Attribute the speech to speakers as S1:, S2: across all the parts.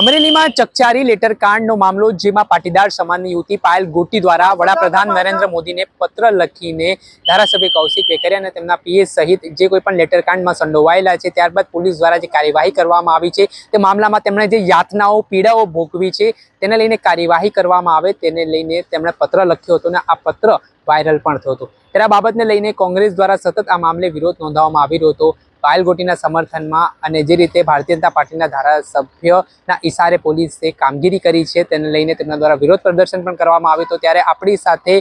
S1: અમરેલીમાં ચકચારી લેટર કાંડનો મામલો જેમાં પાટીદાર સમાજની યુવતી પાયલ ગોટી દ્વારા વડાપ્રધાન નરેન્દ્ર મોદીને પત્ર લખીને ધારાસભ્ય કૌશિક વેકરિયા અને તેમના પીએસ સહિત જે કોઈ પણ લેટર કાંડમાં સંડોવાયેલા છે ત્યારબાદ પોલીસ દ્વારા જે કાર્યવાહી કરવામાં આવી છે તે મામલામાં તેમણે જે યાતનાઓ પીડાઓ ભોગવી છે તેને લઈને કાર્યવાહી કરવામાં આવે તેને લઈને તેમણે પત્ર લખ્યો હતો અને આ પત્ર વાયરલ પણ થયો હતો. ત્યારે આ બાબતને લઈને કોંગ્રેસ દ્વારા સતત આ મામલે વિરોધ નોંધાવવામાં આવી રહ્યો હતો. પાયલ ગોટીના સમર્થનમાં અને જે રીતે ભારતીય જનતા પાર્ટીના ધારાસભ્યના ઈશારે પોલીસે કામગીરી કરી છે, તેને લઈને તેમના દ્વારા વિરોધ પ્રદર્શન પણ કરવામાં આવ્યું. હતું ત્યારે આપણી સાથે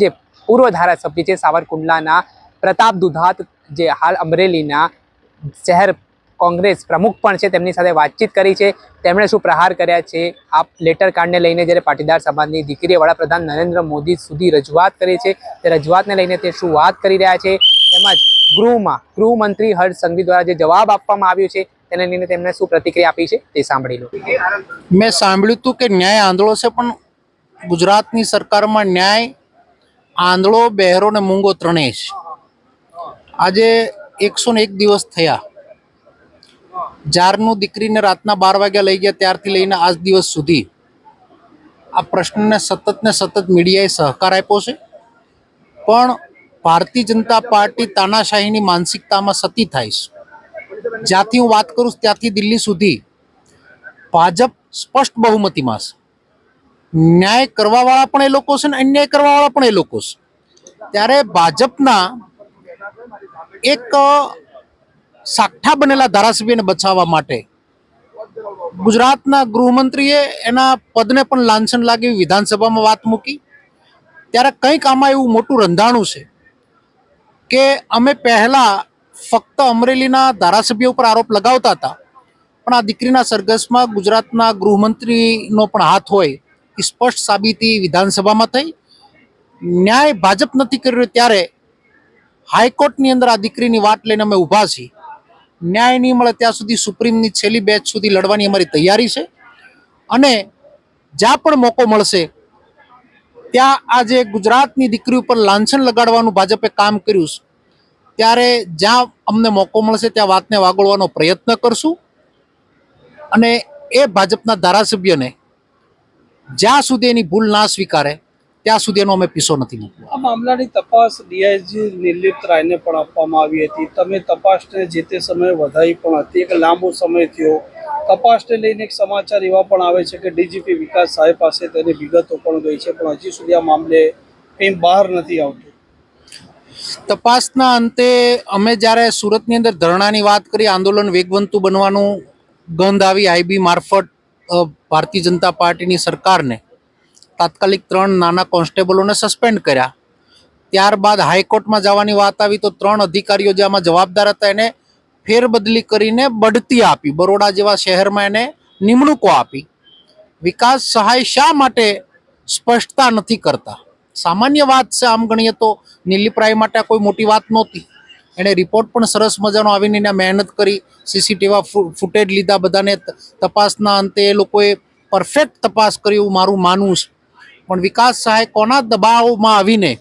S1: જે પૂર્વ ધારાસભ્ય છે, સાવરકુંડલાના પ્રતાપ દુધાત, જે હાલ અમરેલીના શહેર કોંગ્રેસ પ્રમુખ પણ છે, તેમની સાથે વાતચીત કરી છે. તેમણે શું પ્રહાર કર્યા છે, આ લેટર કાર્ડને લઈને જ્યારે પાટીદાર સમાજની દીકરીએ વડાપ્રધાન નરેન્દ્ર મોદી સુધી રજૂઆત કરી છે, તે રજૂઆતને લઈને તે શું વાત કરી રહ્યા છે, તેમજ ગૃહમાં ગૃહમંત્રી હર્ષ સંઘવી દ્વારા જે જવાબ આપવામાં આવ્યો છે, તેને લઈને તેમણે શું પ્રતિક્રિયા આપી છે તે સાંભળી લો.
S2: મેં સાંભળ્યું હતું કે ન્યાય આંધળો છે, પણ ગુજરાતની સરકારમાં ન્યાય આંધળો બહેરો ને મૂંગો ત્રણેય છે. આજે એકસો ને એક દિવસ થયા. જ્યારનું દીકરીને રાતના બાર વાગ્યા લઈ ગયા, ત્યારથી લઈને આજ દિવસ સુધી. આ પ્રશ્નને સતત ને સતત મીડિયાએ સહકાર આપ્યો છે. પણ ભારતીય જનતા પાર્ટી તાનાશાહીની માનસિકતામાં સતી થાય છે. જ્યાંથી હું વાત કરું ત્યાંથી દિલ્હી સુધી ભાજપ સ્પષ્ટ બહુમતીમાં છે. ન્યાય કરવાવાળા પણ એ લોકો છે ને અન્યાય કરવાવાળા પણ એ લોકો છે. ત્યારે ભાજપના એક સાઠા બનેલા ધારાસભ્યને બચાવવા માટે ગુજરાતના ગૃહમંત્રીએ એના પદને પણ લાંછન લાગી વિધાનસભામાં વાત મૂકી. ત્યારે કંઈક આમાં એવું મોટું રંધાણું છે. કે અમે પહેલા ફક્ત અમરેલીના ધારાસભ્ય ઉપર આરોપ લગાવતા હતા. પણ આ દીકરીના સરઘસમાં ગુજરાતના ગૃહમંત્રીનો પણ હાથ હોય એ સ્પષ્ટ સાબિતી વિધાનસભામાં થઈ. ન્યાય ભાજપ નથી કરી રહ્યો ત્યારે હાઈકોર્ટની અંદર આ દીકરીની વાત લઈને અમે ઊભા છીએ. ન્યાય નહીં મળે ત્યાં સુધી સુપ્રીમની છેલ્લી બેચ સુધી લડવાની અમારી તૈયારી છે. અને જ્યાં પણ મોકો મળશે ત્યાં આજે ગુજરાતની દીકરી ઉપર લાંછન લગાડવાનું ભાજપે કામ કર્યું છે. ત્યારે જ્યાં અમને મોકો મળશે ત્યાં વાતને વાગોળવાનો પ્રયત્ન કરશું. અને એ ભાજપના ધારાસભ્યને જ્યાં સુધી એની ભૂલ ના સ્વીકારે, ત્યાં સુધી એનો અમે પીસો નથી મૂકવો
S3: આ મામલાની તપાસ ડીઆઈજી નિર્લિપ્ત રાયને પણ આપવામાં આવી હતી. તમે તપાસને જે તે સમયે વધારી પણ હતી. એક લાંબો સમય થયો. તપાસને લઈને એક સમાચાર એવા પણ આવે છે કે ડીજીપી વિકાસ સાહેબ પાસે તેની વિગતો પણ ગઈ છે, પણ હજી સુધી આ મામલે કંઈ બહાર નથી આવતું.
S2: તપાસના અંતે અમે જ્યારે સુરતની અંદર ધરણાની વાત કરી, આંદોલન વેગવંતું બનવાનું ગંધ આવી, આઈબી મારફત ભારતીય જનતા પાર્ટીની સરકારને તાત્કાલિક ત્રણ નાના કોન્સ્ટેબલોને સસ્પેન્ડ કર્યા. ત્યારબાદ હાઈકોર્ટમાં જવાની વાત આવી તો ત્રણ અધિકારીઓ જે આમાં જવાબદાર હતા એને ફેરબદલી કરીને બઢતી આપી. બરોડા જેવા શહેરમાં એને નિમણૂકો આપી. વિકાસ સહાય શા માટે સ્પષ્ટતા નથી કરતા? સામાન્ય વાત છે, આમ ગણીએ તો નીલીપ્રાય માટે કોઈ મોટી વાત નહોતી. એણે રિપોર્ટ પણ સરસ મજાનો આવીને એને મહેનત કરી સીસીટીવા ફૂટેજ લીધા બધાને તપાસના અંતે એ લોકોએ પરફેક્ટ તપાસ કરી એવું મારું માનવું છે. પણ વિકાસ સહાય કોના દબાવમાં આવીને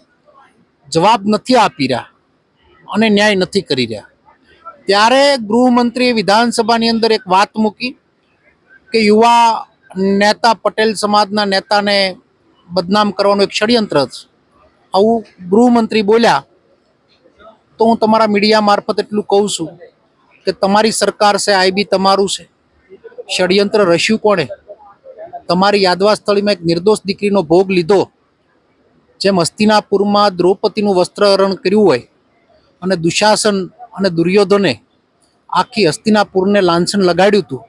S2: જવાબ નથી આપી રહ્યા અને ન્યાય નથી કરી રહ્યા? ત્યારે ગૃહમંત્રીએ વિધાનસભાની અંદર એક વાત મૂકી કે યુવા નેતા પટેલ સમાજના નેતાને બદનામ કરવાનું એક ષડયંત્ર છે. આવું ગૃહમંત્રી બોલ્યા તો હું તમારા મીડિયા મારફત એટલું કહું છું કે તમારી સરકાર છે આઈબી તમારું છે. ષડયંત્ર રચ્યું કોણે? તમારી યાદવા સ્થળીમાં એક નિર્દોષ દીકરીનો ભોગ લીધો. જેમ હસ્તિનાપુરમાં દ્રૌપદીનું વસ્ત્રહરણ કર્યું હોય અને દુશાસન અને દુર્યોધને આખી હસ્તિનાપુરને લાંછન લગાડ્યું હતું.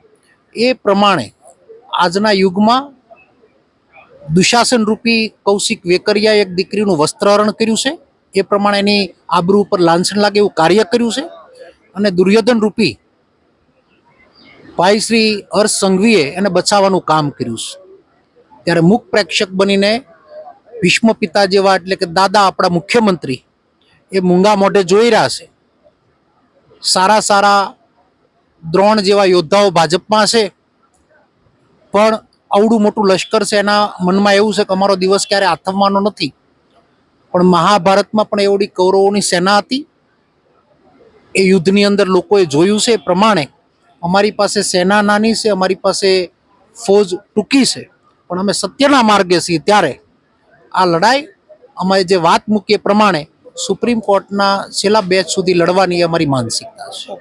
S2: એ પ્રમાણે આજના યુગમાં દુશાસન રૂપી કૌશિક વેકરિયાએ એક દીકરીનું વસ્ત્રહરણ કર્યું છે. એ પ્રમાણે એની આબરૂ ઉપર લાંછન લાગે એવું કાર્ય કર્યું છે. અને દુર્યોધન રૂપી ભાઈ શ્રી અર્શ સંઘવીએ એને બચાવવાનું કામ કર્યું છે. ત્યારે મુખ પ્રેક્ષક બનીને ભીષ્મ પિતા જેવા એટલે કે દાદા આપણા મુખ્યમંત્રી એ મૂંગા મોઢે જોઈ રહ્યા છે. સારા સારા દ્રોણ જેવા યોદ્ધાઓ ભાજપમાં છે. પણ આવડું મોટું લશ્કર છે એના મનમાં એવું છે કે અમારો દિવસ ક્યારે આથમવાનો નથી. પણ મહાભારતમાં પણ એવડી કૌરવોની સેના હતી. એ યુદ્ધની અંદર લોકોએ જોયું છે એ પ્રમાણે અમારી પાસે સેના નાની છે, અમારી પાસે ફોજ ટૂંકી છે. પણ અમે સત્યના માર્ગે છીએ ત્યારે આ લડાઈ, અમે જે વાત મૂકીએ પ્રમાણે સુપ્રીમ કોર્ટના છેલ્લા બેચ સુધી લડવાની અમારી માનસિકતા છે.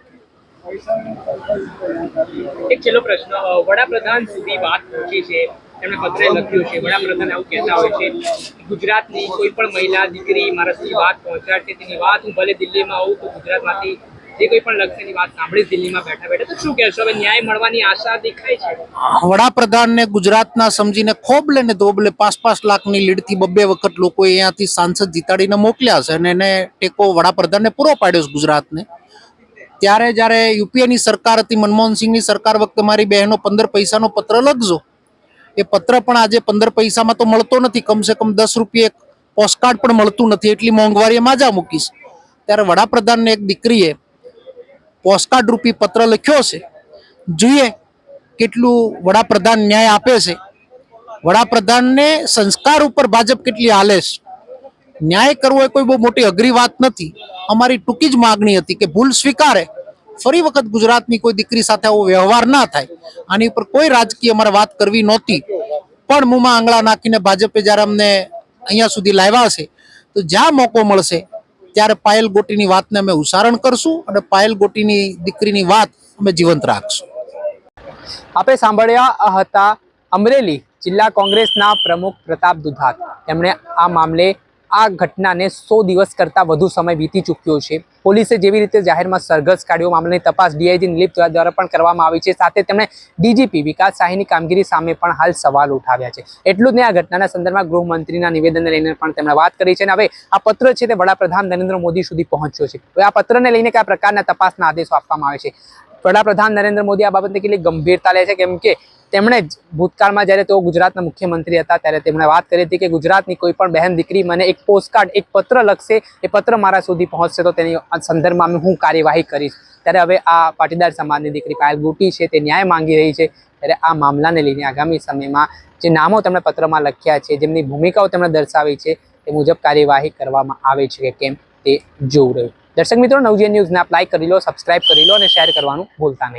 S1: એક છેલ્લો પ્રશ્ન વડાપ્રધાન સુધી વાત પહોંચી છે. તેમણે પત્રે લખ્યું છે, વડાપ્રધાન આવું કહેતા હોય છે ગુજરાતની કોઈ પણ મહિલા, દીકરી, મારા સુધી વાત પહોંચાડશે તેની વાત હું ભલે દિલ્હીમાં આવું તો ગુજરાતમાંથી જે કોઈ પણ લક્ષ્યની વાત સાંભળી દિલ્હીમાં બેઠા બેઠા, તો શું કહેશો? હવે ન્યાય મળવાની આશા દેખાય છે?
S2: વડાપ્રધાનને ગુજરાતના સમજીને ખોબલે ને ધોબલે પાંચ પાંચ લાખની લીડથી બબ્બે વખત લોકોએ અહીંયાથી સાંસદ જીતાડીને મોકલ્યા છે અને એને ટેકો વડાપ્રધાનને પૂરો પાડ્યો છે ગુજરાતને. ત્યારે જ્યારે યુપીએની સરકાર હતી, મનમોહનસિંહની સરકાર વખતે મારી બહેનો પંદર પૈસાનો પત્ર લખજો. એ પત્ર પણ આજે પંદર પૈસામાં તો મળતો નથી. કમસે કમ દસ રૂપિયે પોસ્ટકાર્ડ પણ મળતું નથી. એટલી મોંઘવારીએ માજા મૂકીશ. ત્યારે વડાપ્રધાનને એક દીકરીએ પોસ્ટકાર્ડ રૂપી પત્ર લખ્યો છે. જોઈએ કેટલું વડાપ્રધાન ન્યાય આપે છે. વડાપ્રધાનને સંસ્કાર ઉપર ભાજપ કેટલી હાલે છે ન્યાય કરવો એ કોઈ બહુ મોટી અઘરી વાત નથી. અમારી ટૂંકી જ માગણી હતી કે ભૂલ સ્વીકારે. ફરી વખત ગુજરાતની કોઈ દીકરી સાથે આવો વ્યવહાર ના થાય. આની ઉપર કોઈ રાજકીય અમારે વાત કરવી નહોતી. પણ મુમાં આંગળા નાખીને ભાજપે જ્યારે અમને અહીંયા સુધી લાવ્યા છે, તો જ્યાં મોકો મળશે ત્યારે પાયલ ગોટીની વાતને અમે ઉચ્ચારણ કરશું અને પાયલ ગોટીની દીકરીની વાત અમે જીવંત રાખશું.
S1: આપણે સાંભળ્યા હતા અમરેલી જિલ્લા કોંગ્રેસના પ્રમુખ પ્રતાપ દુધાત તેમણે આ મામલે આ ઘટનાને સો દિવસ કરતાં વધુ સમય વીતી ચૂક્યો છે. પોલીસે જેવી રીતે જાહેરમાં સરઘસ કાઢ્યો, મામલાની તપાસ ડીઆઈજી નિલીપ દ્વારા પણ કરવામાં આવી છે. સાથે તેમણે ડીજીપી વિકાસ શાહીની કામગીરી સામે પણ હાલ સવાલ ઉઠાવ્યા છે. એટલું જ નહીં, આ ઘટનાના સંદર્ભમાં ગૃહમંત્રીના નિવેદનને લઈને પણ તેમણે વાત કરી છે અને હવે આ પત્ર છે તે વડાપ્રધાન નરેન્દ્ર મોદી સુધી પહોંચ્યો છે. હવે આ પત્રને લઈને કયા પ્રકારના તપાસના આદેશો આપવામાં આવે છે? વડાપ્રધાન નરેન્દ્ર મોદી આ બાબતને કેટલી ગંભીરતા લે છે? કેમ કે તેમણે જ ભૂતકાળમાં જ્યારે તેઓ ગુજરાતના મુખ્યમંત્રી હતા ત્યારે તેમણે વાત કરી હતી કે ગુજરાતની કોઈ પણ બહેન દીકરી મને એક પોસ્ટકાર્ડ, એક પત્ર લખશે, એ પત્ર મારા સુધી પહોંચશે તો તેની સંદર્ભમાં હું કાર્યવાહી કરીશ. ત્યારે હવે આ પાટીદાર સમાજની દીકરી પાયલ બુટી છે, તે ન્યાય માંગી રહી છે. ત્યારે આ મામલાને લઈને આગામી સમયમાં જે નામો તેમણે પત્રમાં લખ્યા છે, જેમની ભૂમિકાઓ તેમણે દર્શાવી છે, તે મુજબ કાર્યવાહી કરવામાં આવે છે કે કેમ તે જોવું રહ્યું. દર્શક મિત્રો, નવજીવન ન્યૂઝને આપ લાઇક કરી લો સબસ્ક્રાઇબ કરી લો અને શેર કરવાનું ભૂલતા નહીં.